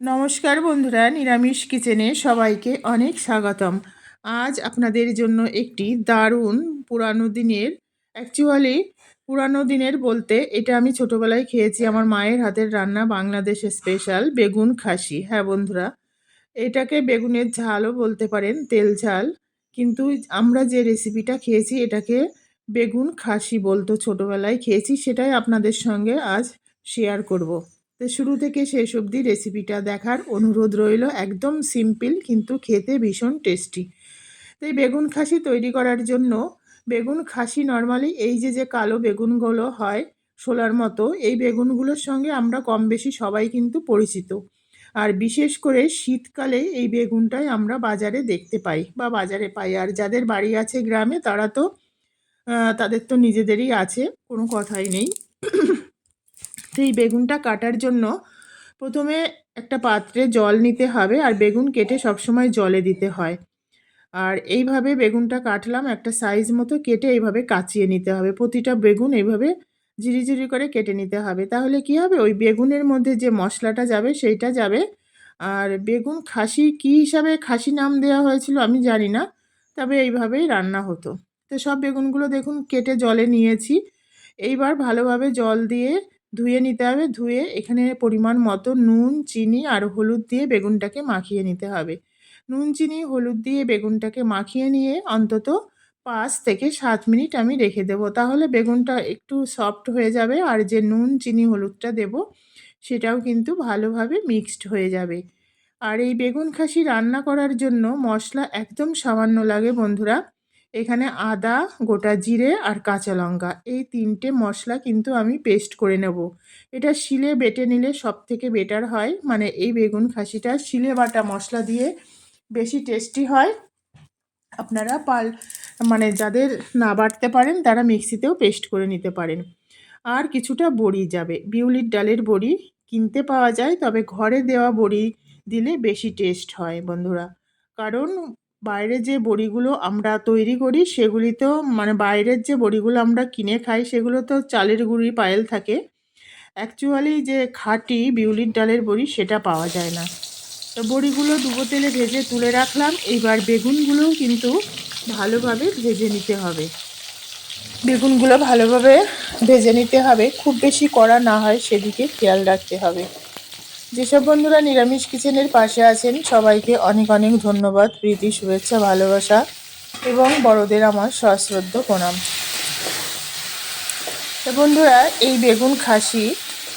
নমস্কার বন্ধুরা, নিরামিষ কিচেনে সবাইকে অনেক স্বাগতম। আজ আপনাদের জন্য একটি দারুণ পুরানো দিনের অ্যাকচুয়ালি পুরানো দিনের বলতে এটা আমি ছোটোবেলায় খেয়েছি, আমার মায়ের হাতের রান্না বাংলাদেশের স্পেশাল বেগুন খাসি। হ্যাঁ বন্ধুরা, এটাকে বেগুনের ঝালও বলতে পারেন, তেল ঝাল। কিন্তু আমরা যে রেসিপিটা খেয়েছি, এটাকে বেগুন খাসি বলতো ছোটোবেলায় খেয়েছি, সেটাই আপনাদের সঙ্গে আজ শেয়ার করব। তো শুরু থেকে শেষ অবধি রেসিপিটা দেখার অনুরোধ রইল। একদম সিম্পল কিন্তু খেতে ভীষণ টেস্টি তো এই বেগুন খাসি তৈরি করার জন্য, বেগুন খাসি নর্মালি এই যে যে কালো বেগুনগুলো হয় শোলার মতো, এই বেগুনগুলোর সঙ্গে আমরা কম বেশি সবাই কিন্তু পরিচিত। আর বিশেষ করে শীতকালে এই বেগুনটাই আমরা বাজারে দেখতে পাই বা বাজারে পাই। আর যাদের বাড়ি আছে গ্রামে তারা তো তাদের তো নিজেদেরই আছে, কোনো কথাই নেই। এই বেগুনটা কাটার জন্য প্রথমে একটা পাত্রে জল নিতে হবে আর বেগুন কেটে সবসময় জলে দিতে হয়। আর এইভাবে বেগুনটা কাটলাম একটা সাইজ মতো কেটে এইভাবে কাচিয়ে নিতে হবে। প্রতিটা বেগুন এইভাবে ঝিরিঝিরি করে কেটে নিতে হবে। তাহলে কি হবে? ওই বেগুনের মধ্যে যে মশলাটা যাবে সেইটা যাবে। আর বেগুন খাসি কী হিসাবে খাসি নাম দেওয়া হয়েছিল আমি জানি না, তবে এইভাবেই রান্না হতো। তো সব বেগুনগুলো দেখুন কেটে জলে নিয়েছি। এইবার ভালোভাবে জল দিয়ে ধুয়ে নিতে হবে, ধুয়ে এখানে পরিমাণ মতো নুন, চিনি আর হলুদ দিয়ে বেগুনটাকে মাখিয়ে নিতে হবে। নুন, চিনি, হলুদ দিয়ে বেগুনটাকে মাখিয়ে নিয়ে অন্তত পাঁচ থেকে সাত মিনিট আমি রেখে দেবো। তাহলে বেগুনটা একটু সফট হয়ে যাবে আর যে নুন, চিনি, হলুদটা দেব, সেটাও কিন্তু ভালোভাবে মিক্সড হয়ে যাবে। আর এই বেগুন খাসি রান্না করার জন্য মশলা একদম সামান্য লাগে বন্ধুরা। এখানে আদা, গোটা জিরে আর কাঁচা লঙ্কা। এই তিনটে মশলা কিন্তু আমি পেস্ট করে নেব। এটা শিলে বেটে নিলে সব থেকে বেটার হয়। মানে এই বেগুন খাসিটা শিলে বাটা মশলা দিয়ে বেশি টেস্টি হয়। আপনারা পাল মানে যাদের না বাটতে পারেন, তারা মিক্সিতেও পেস্ট করে নিতে পারেন। আর কিছুটা বড়ি যাবে। বিউলির ডালের বড়ি কিনতে পাওয়া যায়, তবে ঘরে দেওয়া বড়ি দিলে বেশি টেস্ট হয় বন্ধুরা। কারণ বাইরে যে বড়িগুলো আমরা তৈরি করি সেগুলি তো মানে বাইরের যে বড়িগুলো আমরা কিনে খাই, সেগুলো তো চালের গুঁড়ি পায়েল থাকে। অ্যাকচুয়ালি যে খাঁটি বিউলির ডালের বড়ি সেটা পাওয়া যায় না। তো বড়িগুলো ডুবো তেলে ভেজে তুলে রাখলাম। এইবার বেগুনগুলোও কিন্তু ভালোভাবে ভেজে নিতে হবে। বেগুনগুলো ভালোভাবে ভেজে নিতে হবে। খুব বেশি কড়া না হয়, সেদিকে খেয়াল রাখতে হবে। যেসব বন্ধুরা নিরামিষ কিচেনের পাশে আছেন, সবাইকে অনেক অনেক ধন্যবাদ, প্রীতি, শুভেচ্ছা, ভালোবাসা এবং বড়দের আমার সশ্রদ্ধ প্রণাম। বন্ধুরা, এই বেগুন খাসি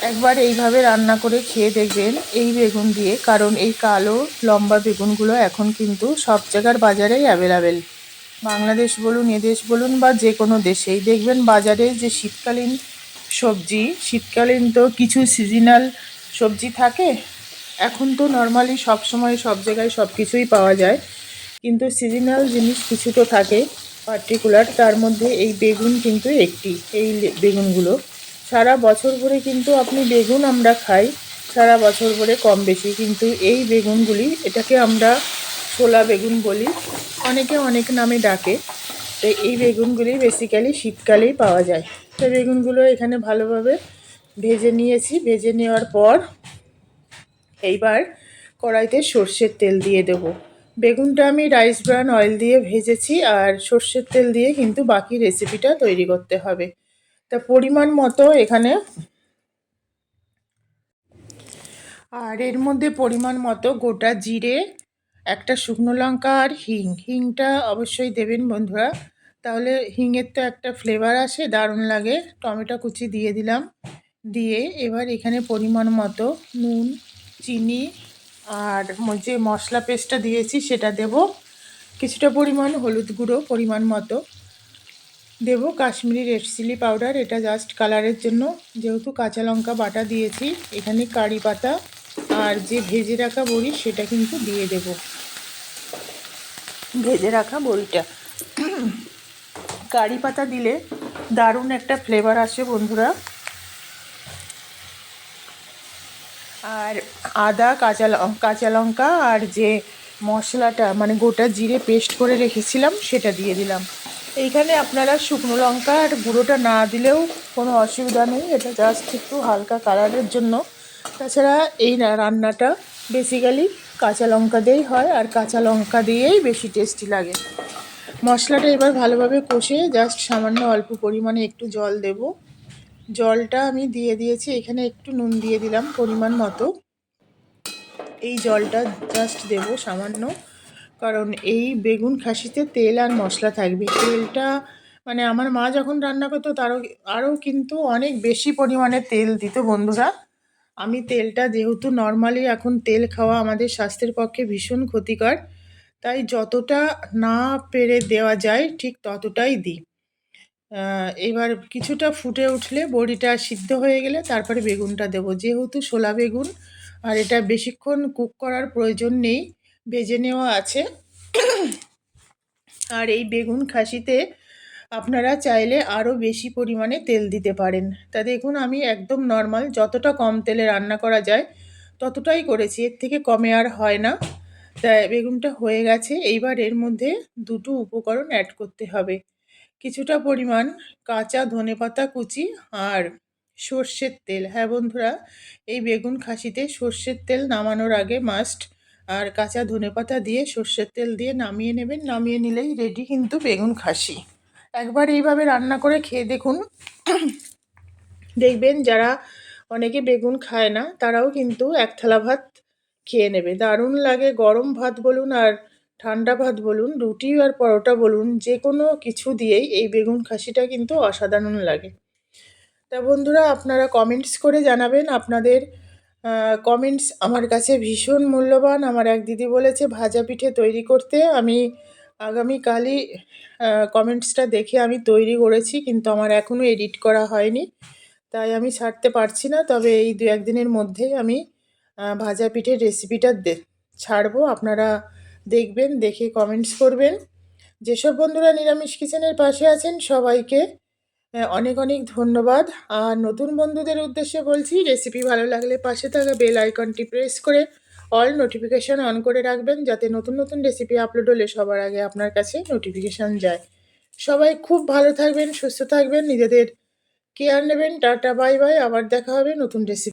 একবার এইভাবে রান্না করে খেয়ে দেখবেন এই বেগুন দিয়ে, কারণ এই কালো লম্বা বেগুনগুলো এখন কিন্তু সব জায়গার বাজারেই অ্যাভেলেবেল। বাংলাদেশ বলুন, এদেশ বলুন বা যে কোনো দেশেই দেখবেন বাজারে যে শীতকালীন সবজি, শীতকালীন তো কিছু সিজনাল সবজি থাকে, এখন তো নর্মালি সব সময় সব জায়গায় সব কিছুই পাওয়া যায়। কিন্তু সিজনাল জিনিস কিছু তো থাকে পার্টিকুলার তার মধ্যে এই বেগুন কিন্তু একটি, এই বেগুনগুলো। সারা বছর ভরে কিন্তু আপনি বেগুন আমরা খাই, সারা বছর ভরে কম বেশি। কিন্তু এই বেগুনগুলি, এটাকে আমরা ছোলা বেগুন বলি, অনেকে অনেক নামে ডাকে। তো এই বেগুনগুলি বেসিক্যালি শীতকালেই পাওয়া যায়। তো বেগুনগুলো এখানে ভালোভাবে ভেজে নিয়েছি। ভেজে নেওয়ার পর এইবার কড়াইতে সর্ষের তেল দিয়ে দেবো। বেগুনটা আমি রাইস ব্রান অয়েল দিয়ে ভেজেছি আর সর্ষের তেল দিয়ে কিন্তু বাকি রেসিপিটা তৈরি করতে হবে। তা পরিমাণ মতো এখানে আর এর মধ্যে পরিমাণ মতো গোটা জিরে, একটা শুকনো লঙ্কা আর হিং। হিংটা অবশ্যই দেবেন বন্ধুরা। তাহলে হিংয়ের তো একটা ফ্লেভার আসে, দারুণ লাগে। টমেটো কুচি দিয়ে দিলাম। দিয়ে এবার এখানে পরিমাণ মতো নুন, চিনি আর যে মশলা পেস্টটা দিয়েছি সেটা দেব। কিছুটা পরিমাণ হলুদ গুঁড়ো পরিমাণ মতো দেব। কাশ্মীরি রেড চিলি পাউডার, এটা জাস্ট কালারের জন্য। যেহেতু কাঁচা লঙ্কা বাটা দিয়েছি, এখানে কারি পাতা আর যে ভেজে রাখা বড়ি সেটা কিন্তু দিয়ে দেব। ভেজে রাখা বড়িটা। কারি পাতা দিলে দারুণ একটা ফ্লেভার আসে বন্ধুরা। আর আদা, কাঁচা কাঁচা লঙ্কা আর যে মশলাটা মানে গোটা জিরে পেস্ট করে রেখেছিলাম, সেটা দিয়ে দিলাম। এইখানে আপনারা শুকনো লঙ্কা আর গুঁড়োটা না দিলেও কোনো অসুবিধা নেই, এটা জাস্ট একটু হালকা কালারের জন্য। তাছাড়া এই রান্নাটা বেসিক্যালি কাঁচা লঙ্কা দিয়েই হয়, আর কাঁচা লঙ্কা দিয়েই বেশি টেস্টি লাগে। মশলাটা এবার ভালোভাবে কষে জাস্ট সামান্য অল্প পরিমাণে একটু জল দেব। জলটা আমি দিয়ে দিয়েছি, এখানে একটু নুন দিয়ে দিলাম পরিমাণ মতো। এই জলটা জাস্ট দেব সামান্য, কারণ এই বেগুন খাসিতে তেল আর মশলা থাকবে। তেলটা মানে আমার মা যখন রান্না করতো, তারও আরও কিন্তু অনেক বেশি পরিমাণে তেল দিত বন্ধুরা। আমি তেলটা যেহেতু নর্মালি এখন তেল খাওয়া আমাদের স্বাস্থ্যের পক্ষে ভীষণ ক্ষতিকর, তাই যতটা না পেরে দেওয়া যায়, ঠিক ততটাই দিই। এবার কিছুটা ফুটে উঠলে বড়িটা সিদ্ধ হয়ে গেলে তারপরে বেগুনটা দেবো। যেহেতু শোলা বেগুন, আর এটা বেশিক্ষণ কুক করার প্রয়োজন নেই ভেজে নেওয়া আছে। আর এই বেগুন খাসিতে আপনারা চাইলে আরও বেশি পরিমাণে তেল দিতে পারেন। তা দেখুন, আমি একদম নর্মাল, যতটা কম তেলে রান্না করা যায়, ততটাই করেছি। এর থেকে কমে আর হয় না। তা বেগুনটা হয়ে গেছে। এইবার এর মধ্যে দুটো উপকরণ অ্যাড করতে হবে। কিছুটা পরিমাণ কাঁচা ধনে পাতা কুচি আর সর্ষের তেল। হ্যাঁ বন্ধুরা, এই বেগুন খাসিতে সর্ষের তেল নামানোর আগে মাস্ট আর কাঁচা ধনে পাতা দিয়ে সর্ষের তেল দিয়ে নামিয়ে নেবেন। নামিয়ে নিলেই রেডি কিন্তু বেগুন খাসি। একবার এইভাবে রান্না করে খেয়ে দেখুন। দেখবেন যারা অনেকে বেগুন খায় না, তারাও কিন্তু এক থালা ভাত খেয়ে নেবে। দারুণ লাগে গরম ভাত বলুন আর ঠান্ডা ভাত বলুন, রুটি আর পরোটা বলুন, যে কোনো কিছু দিয়েই এই বেগুন খাসিটা কিন্তু অসাধারণ লাগে। তা বন্ধুরা, আপনারা কমেন্টস করে জানাবেন। আপনাদের কমেন্টস আমার কাছে ভীষণ মূল্যবান। আমার এক দিদি বলেছে, ভাজা পিঠে তৈরি করতে আমি আগামীকালই কমেন্টসটা দেখে আমি তৈরি করেছি, কিন্তু আমার এখনও এডিট করা হয়নি। তাই আমি ছাড়তে পারছি না। তবে এই দু একদিনের মধ্যেই আমি ভাজা পিঠের রেসিপিটা ছাড়বো। আপনারা দেখবেন, দেখে কমেন্টস করবেন। যেসব বন্ধুরা নিরামিষ কিচেনের পাশে আছেন, সবাইকে অনেক অনেক ধন্যবাদ। আর নতুন বন্ধুদের উদ্দেশ্যে বলছি রেসিপি ভালো লাগলে পাশে থাকা বেল আইকনটি প্রেস করে অল নোটিফিকেশান অন করে রাখবেন, যাতে নতুন নতুন রেসিপি আপলোড হলে সবার আগে আপনার কাছে নোটিফিকেশান যায়। সবাই খুব ভালো থাকবেন, সুস্থ থাকবেন, নিজেদের কেয়ার নেবেন। টাটা বাই বাই আবার দেখা হবে নতুন রেসিপি